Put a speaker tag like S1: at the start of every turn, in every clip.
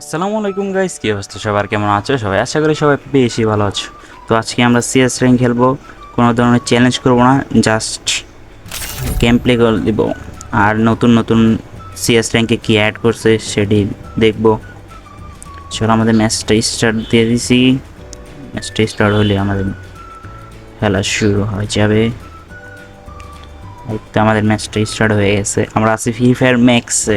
S1: আসসালামু আলাইকুম গাইস কি অবস্থা? সবার কেমন আছো? সবাই আশা করি সবাই বেশি ভালো আছো। তো আজকে আমরা সিএস র্যাঙ্ক খেলব, কোনো ধরনের চ্যালেঞ্জ করব না জাস্ট গেম প্লে করে দিব। আর নতুন নতুন সিএস র্যাঙ্কে কি অ্যাড করছে সেটি দেখব। চলো আমাদের ম্যাচটা স্টার্ট দিয়ে দিছি। ম্যাচটা স্টার্ট হলে আমাদের খেলা শুরু হয়ে যাবে। তো আমাদের ম্যাচটা স্টার্ট হয়ে গেছে। আমরা আছি ফ্রি ফায়ার ম্যাক্সে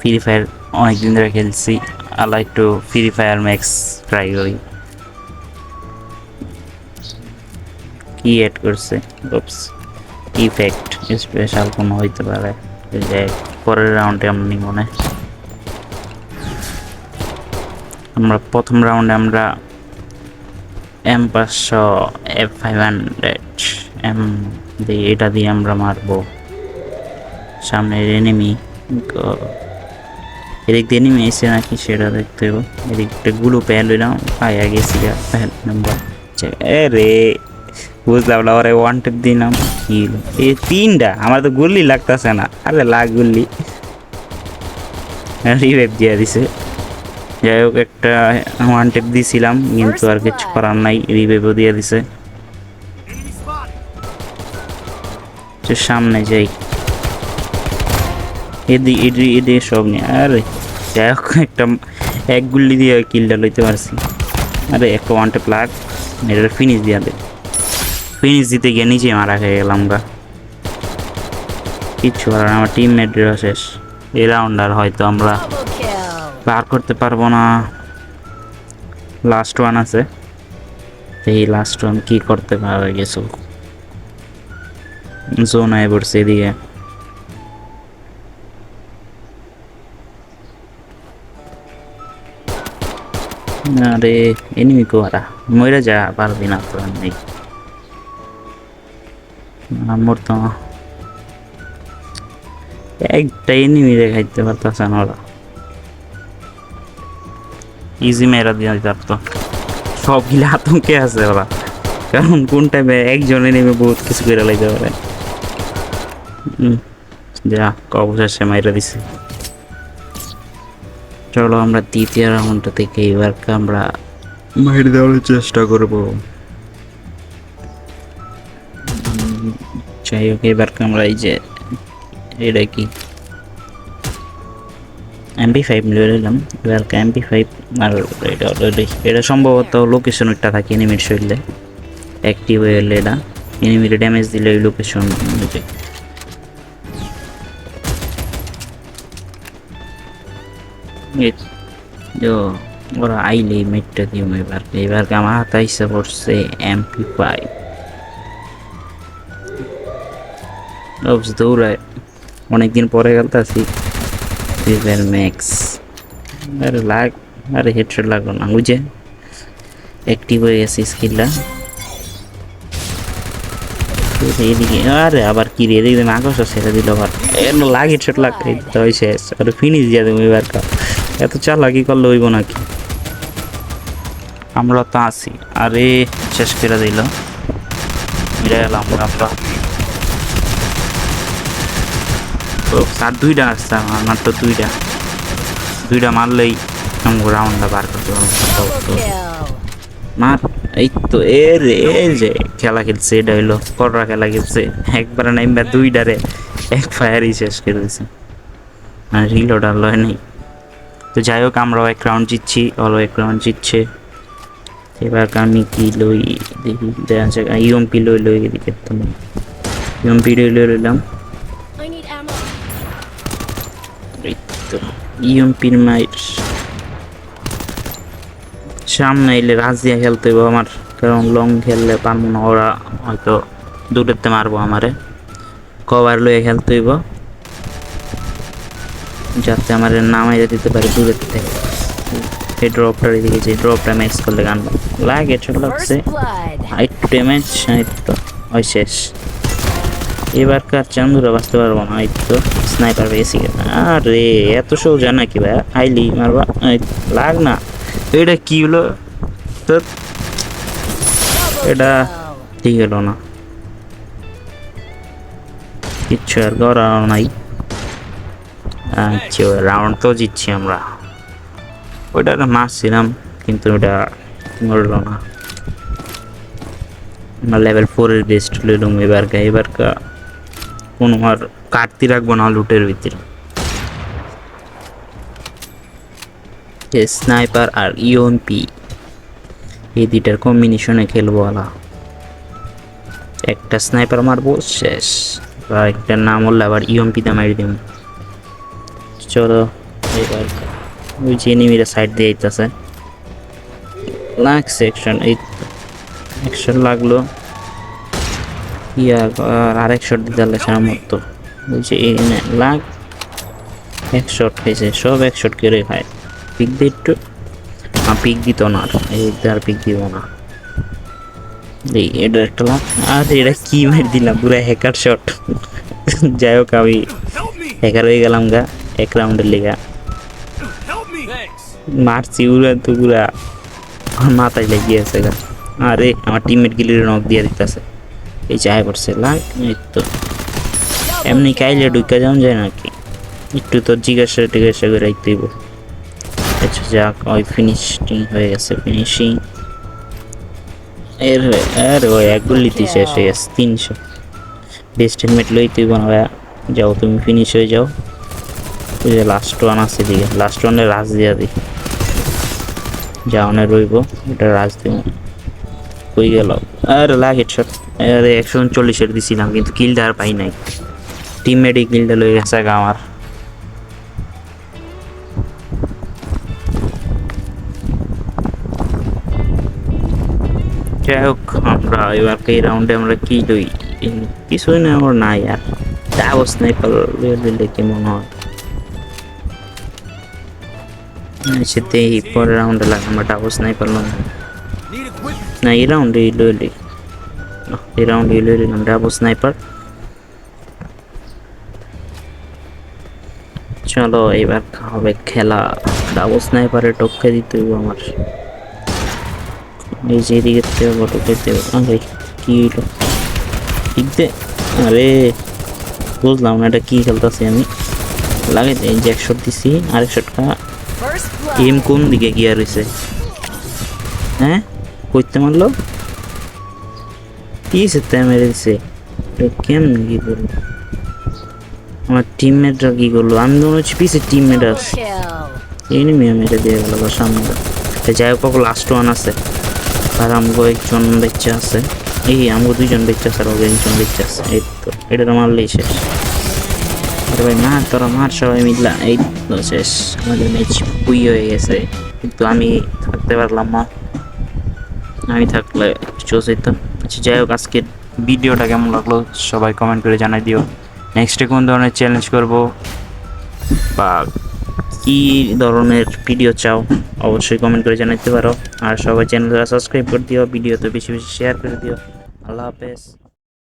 S1: ফ্রি ফায়ার অনেক দিন ধরে খেলছি। আল্লাহ একটু ফ্রি ফায়ার ম্যাক্স ট্রাই করি। কি অ্যাড করছে? ওপস ইফেক্ট স্পেশাল কোনো হইতে পারে। যে পরের রাউন্ডে এমনি মনে আমরা প্রথম রাউন্ডে আমরা এম পাঁচশো এফ ফাইভ হান্ড্রেড এম দিয়ে এটা দিয়ে আমরা মারবো। সামনের এনিমি এদিক দিয়ে নেমে এসে নাকি সেটা দেখতে হবে এদিক একটা গুলো প্যাল হইলাম পাইয়া গেছি গা, প্যাল নাম্বার রে বুঝলাম না ওরে ওয়ান টেপ দিলাম। কি? এই তিনটা আমার তো গুল্লি লাগতেছে না। আরে লাগ গুল্লি। রিভাইভ দিয়ে দিছে। যাই হোক একটা ওয়ান টেপ দিছিলাম কিন্তু আর কিছু করার নাই রিভাইভও দিয়ে দিছে। সামনে যাই। এদিকে এদিকে এদিকে সব নিয়ে। আরে, যাই হোক, একটা এক গুল্লি দিয়ে কিলটা লইতে পারছি। আরে, একটা ওয়ান টেপ লাগ। এটা ফিনিশ দিয়া দে। ফিনিশ দিতে গিয়ে নিচে মারা খেয়ে গেলাম গা। কিচ্ছু আর আমার টিম মেটরিও শেষ। এই রাউন্ড আর হয়তো আমরা পার করতে পারব না। লাস্ট ওয়ান আছে। এই লাস্ট ওয়ান কি করতে পারা গেছো জোন আয় পড়ছে এদিকে। আরে এনিমি কোয়ারা। মরে যা, পারবি না তো নেই। আমার তো। একটা এনিমি দেখাইতে পারতেছে না ওরা। ইজি মেয়েরা দিয়ে পারতো সবগুলো আতঙ্কে আছে ওরা। কারণ কোন টাইমে একজনে নেমে বহুত কিছু করে লাইতে পারে। যা অবশেষে মাইরা দিছে। চলো আমরা দ্বিতীয় রাউন্ডটা থেকে এবার আমরা মাইরে দেওয়ার চেষ্টা করব। যাই হোক এবার আমরা এই যে এটা কি? এমপি ফাইভ নিয়ে নিলাম। এবার এমপি ফাইভ আর এটা already- এটা সম্ভবত লোকেশন একটা থাকে এনিমির শরীরে অ্যাক্টিভ হয়ে গেলে এটা। এনিমির ড্যামেজ দিলে ওই লোকেশন ওরা আইলে মেটটা দিও এবার এবার আমার হাতে আইসা পড়ছে এমপি ফাইভ দৌড়ায়, অনেকদিন পরে গেলতাছি রিভেল ম্যাক্স আরে লাগ, আরে হেডশট লাগল না বুঝে হয়ে গেছে স্কিলটা এদিকে, আরে আবার কি রে এদিকে মাকস ছেড়ে দিল আবার এর লাগ হেডশট লাগ এই তো ওই শেষ আরে ফিনিশ দিয়ে দেবো এবার এত চালাকি করলে হইব নাকি? আমরা তো আছি। আরে, শেষ করে দিল। মিলে গেলাম আমরা। ও আর দুইটা আসছে আমার মাত্র দুইটা। দুইটা মারলেই আমাকে রাউন্ডটা বার করতে পারব. মার। এই তো এ রে যে খেলা খেলছে এটা হইল কররা খেলা খেলছে। একবার নাইমবা দুইটারে এক ফায়ারই শেষ করে দিয়েছে আর রিলোড আর লয় নেই। তো যাই হোক আমরাও এক রাউন্ড জিতছি হলো এক রাউন্ড জিতছে। এবার আমি কি লই দেখি দেখা যাক। ইউএমপি লই লই এদিকে তো ইউএমপি লই লই লইলাম. এই তো ইউএমপির মাইর সামনে এলে রাজিয়া খেলতে হইব আমার। কারণ লং খেললে পারব না, ওরা হয়তো দূরেতে মারবো আমারে। কভার লয়ে খেলতে হইব। যাতে আমার নামাইতে দিতে পারে দূরের থেকে। এই ড্রপটার এদিকে যে ড্রপটা ম্যাক্স করলে গান লাগে, ছোট লাগছে. একটু ড্যামেজ তো, ওই শেষ। এবার কার চান্দুরা বাঁচতে পারব না তো স্নাইপার পেয়েছি আরে, এত সোজা নাকি ভাই? আইলি মারবা লাগ না। এটা কি হলো? এটা ঠিক হলো না। কিচ্ছু আর করার নাই। আচ্ছা রাউন্ড তো জিতছি আমরা। ওইটা মারছিলাম, কিন্তু ওটা মরলো না। আমরা লেভেল ফোরের বেস্ট লইলাম এবার কা এবার কোনো আর কাটতি রাখব না লুটের ভিতরে। স্নাইপার আর ইউএমপি এই দুইটার কম্বিনেশনে খেলব আলা। একটা স্নাইপার মারবো শেষ। আর একটা নাম হলে আবার ইউএমপিতে মারি দিব। চলো এবার ওই যে এনিমিরা সাইড দিয়ে আইতেছে। লাগছে অ্যাকশন এই অ্যাকশন লাগল। ইয়া আর আরেক শট দিতে পারলে আমার তো বলছে এই নে, লাগ এক শট খাইছে সব এক শট করে খায়। পিক আর পিক দিত না আর পিক দিব না। এই, এটা একটা লাগ আর, এটা কি মার দিলাম, পুরো হ্যাকার শট যাই হোক, আমি হ্যাকার হয়ে গেলাম গা, এক রাউন্ডের লেগা। মারছি উড়া তো পুরা মাথায় লেগে আছে গা। আরে, আমার টিমমেট গিলির নক দিয়ে দিতেছে। এই চায় করছে, লাগ, এই তো। এমনি কাইলে ঢুকা যাওয়া যায় নাকি? একটু তো জিজ্ঞাসা টিজ্ঞাসা করে রাখতে হইব। আচ্ছা যাক ওই ফিনিশিং হয়ে গেছে ফিনিশিং এর আর ওই এক গুলিতে শেষ হয়ে গেছে তিনশো। বেস্ট হেলমেট লই তুই বানাবা যাও তুমি ফিনিশ হয়ে যাও। ওই যে লাস্ট ওয়ান আছে দিকে লাস্ট ওয়ানে রাজ দিয়া দি। যাওনে রইব এটা রাজ দিব। কই গেল? আর লাগে শট আরে একশো চল্লিশের দিছিলাম কিন্তু কিলটা আর পাই নাই। টিমমেটই কিলটা লয়ে গেছে আমার। যাই হোক, আমরা এবার এই রাউন্ডে আমরা কি লই কিছুই না, আমার নাই আর। ডাবস স্নাইপার দিলে কেমন হয়? সেতে এই পরের রাউন্ডে লাগে আমরা ডাবস স্নাইপার লই না, এই রাউন্ডে এই লইলি এই রাউন্ডে এই লইলি আমরা ডাবস স্নাইপার চলো, এবার হবে খেলা। ডাবল স্নাইপারে টপকে দিতে আমার। এই যে এদিকে থেকে ফটো পেতে আরে কি হইল ঠিক দে আরে বুঝলাম না এটা কি খেলতেছি আমি। লাগে যে একশো দিছি আরেক শটটা এম কোন দিকে গিয়া রয়েছে হ্যাঁ? করতে মারলো? কি সেটা মেরে দিছে কেমন কি করল? আমার টিমমেটরা কি করল? আমি মনে হচ্ছে পিসে টিমমেট আছে. এনিমি মেরে দিয়ে গেল সামনে। যাই হোক লাস্ট ওয়ান আছে। আর আমগো একজন বেচ্চা আছে। এই আমগো দুইজন বেচ্চা আছে আর ওকে একজন বেচ্চা আছে। এই তো, এটা তো মারলেই শেষ। আরে ভাই, মার, তোরা মার, সবাই মিললা। এই তো শেষ। আমাদের ম্যাচ বুই হয়ে গেছে। কিন্তু আমি থাকতে পারলাম না। আমি থাকলে চলছে তো আচ্ছা যাই হোক, আজকের ভিডিওটা কেমন লাগল সবাই কমেন্ট করে জানাই দিও। নেক্সটে কোন ধরনের চ্যালেঞ্জ করব? বা কি ধরনের ভিডিও চাও, অবশ্যই কমেন্ট করে জানাতে পারো। আর সবাই চ্যানেলটা সাবস্ক্রাইব করে দিও ভিডিও তো বেশি বেশি শেয়ার করে দিও। আল্লাহ হাফেজ।